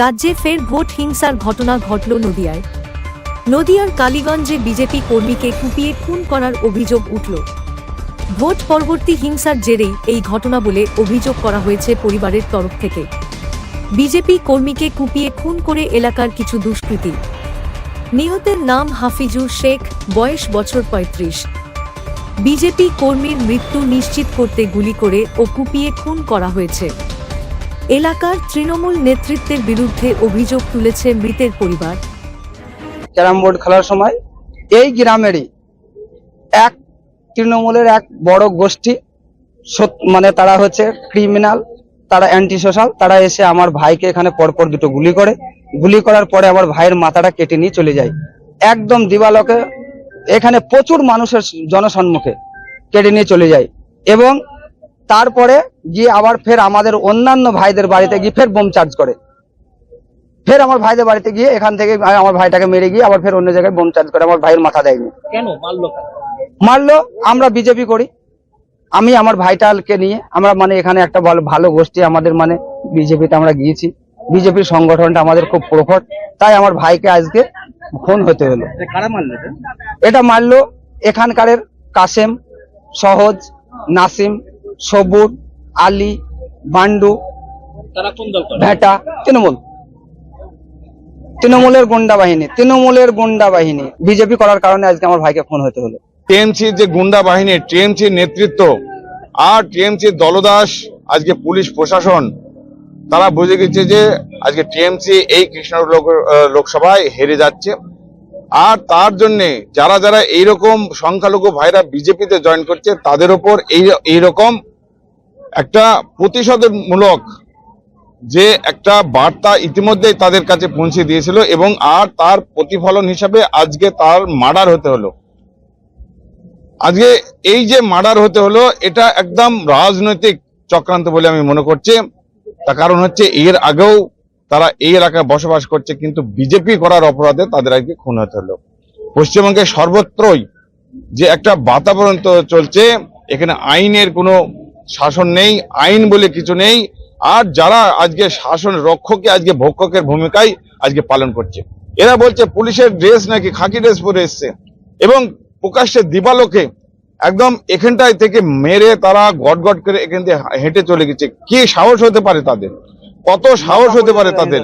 রাজ্যে ফের ভোট হিংসার ঘটনা ঘটল নদিয়ায়। নদিয়ার কালীগঞ্জে বিজেপি কর্মীকে কুপিয়ে খুন করার অভিযোগ উঠল। ভোট পরবর্তী হিংসার জেরেই এই ঘটনা বলে অভিযোগ করা হয়েছে পরিবারের তরফ থেকে। বিজেপি কর্মীকে কুপিয়ে খুন করে এলাকার কিছু দুষ্কৃতী। নিহতের নাম হাফিজুর শেখ, বয়স বছর পঁয়ত্রিশ। বিজেপি কর্মীর মৃত্যু নিশ্চিত করতে গুলি করে ও কুপিয়ে খুন করা হয়েছে। এলাকার তৃণমূল নেতৃত্বের বিরুদ্ধে অভিযোগ তুলেছে মৃতের পরিবার। ক্যারাম বোর্ড খেলার সময় এই গ্রামেরই এক তৃণমূলের এক বড় গোষ্ঠী মানে তারা হচ্ছে ক্রিমিনাল তারা অ্যান্টি সোশ্যাল তারা এসে আমার ভাইকে এখানে পরপর দুটো গুলি করে। গুলি করার পরে আমার ভাইয়ের মাথাটা কেটে নিয়ে চলে যায়। একদম দিবালকে এখানে প্রচুর মানুষের জনসম্মুখে কেটে নিয়ে চলে যায়। এবং তারপরে গিয়ে আবার ফের আমাদের অন্যান্য ভাইদের বাড়িতে গিয়ে ফের বোম চার্জ করে। ফের আমার ভাইদের বাড়িতে গিয়ে এখান থেকে আমার ভাইটাকে মেরে গিয়ে আবার ফের অন্য জায়গায় বোম চার্জ করে আমার ভাইয়ের মাথা দেয়নি। কেন? মারলো মারলো আমরা বিজেপি করি। আমি আমার ভাইটালকে নিয়ে আমরা মানে এখানে একটা ভালো ভালো গোষ্ঠী আমাদের মানে বিজেপিতে আমরা গিয়েছি। বিজেপির সংগঠনটা আমাদের খুব প্রখর তাই আমার ভাইকে আজকে খুন হতে হলো। এটা মারলো এটা? এটা মারলো এখানকারের কাসেম সহজ নাসিম সবুর আলী বান্ডু ভেটা তৃণমূল। তৃণমূলের গুন্ডা বাহিনী তৃণমূলের গুন্ডা বাহিনী। বিজেপি করার কারণে আজকে আমার ভাইকে খুন হতে হলো। টিএমসির যে গুন্ডা বাহিনী টিএমসির নেতৃত্ব আর টিএমসির দলদাস আজকে পুলিশ প্রশাসন তারা বুঝে গেছে যে আজকে টিএমসি এই আহ, লোকসভায় হেরে যাচ্ছে। আর তার জন্য যারা যারা এইরকম সংখ্যালঘু ভাইরা বিজেপিতে জয়েন করছে তাদের উপর এই এইরকম একটা প্রতিশোধমূলক যে একটা বার্তা ইতিমধ্যেই তাদের কাছে পৌঁছে দিয়েছিল এবং আর তার প্রতিফলন হিসাবে আজকে তার মার্ডার হতে হলো। আজকে এই যে মার্ডার হতে হলো, এটা একদম রাজনৈতিক চক্রান্ত বলে আমি মনে করছি। তার কারণ হচ্ছে এর আগেও তারা এই এলাকায় বসবাস করছে, কিন্তু বিজেপি করার অপরাধে তাদের আজকে খুন হতে হলো। পশ্চিমবঙ্গে সর্বত্রই যে একটা বাতাবরণ চলছে, এখানে আইনের কোনো শাসন নেই, আইন বলে কিছু নেই, আর যারা আজকে শাসন রক্ষকে, আজকে ভক্ষকের ভূমিকায় আজকে পালন করছে। এরা বলছে পুলিশের ড্রেস নাকি খাকি ড্রেস পরে এসছে। এবং প্রকাশ্যে দিবালোকে একদম এখানটায় থেকে মেরে তারা গট গট করে এখান থেকে হেঁটে চলে গেছে। কি সাহস হতে পারে তাদের? কত সাহস হতে পারে তাদের?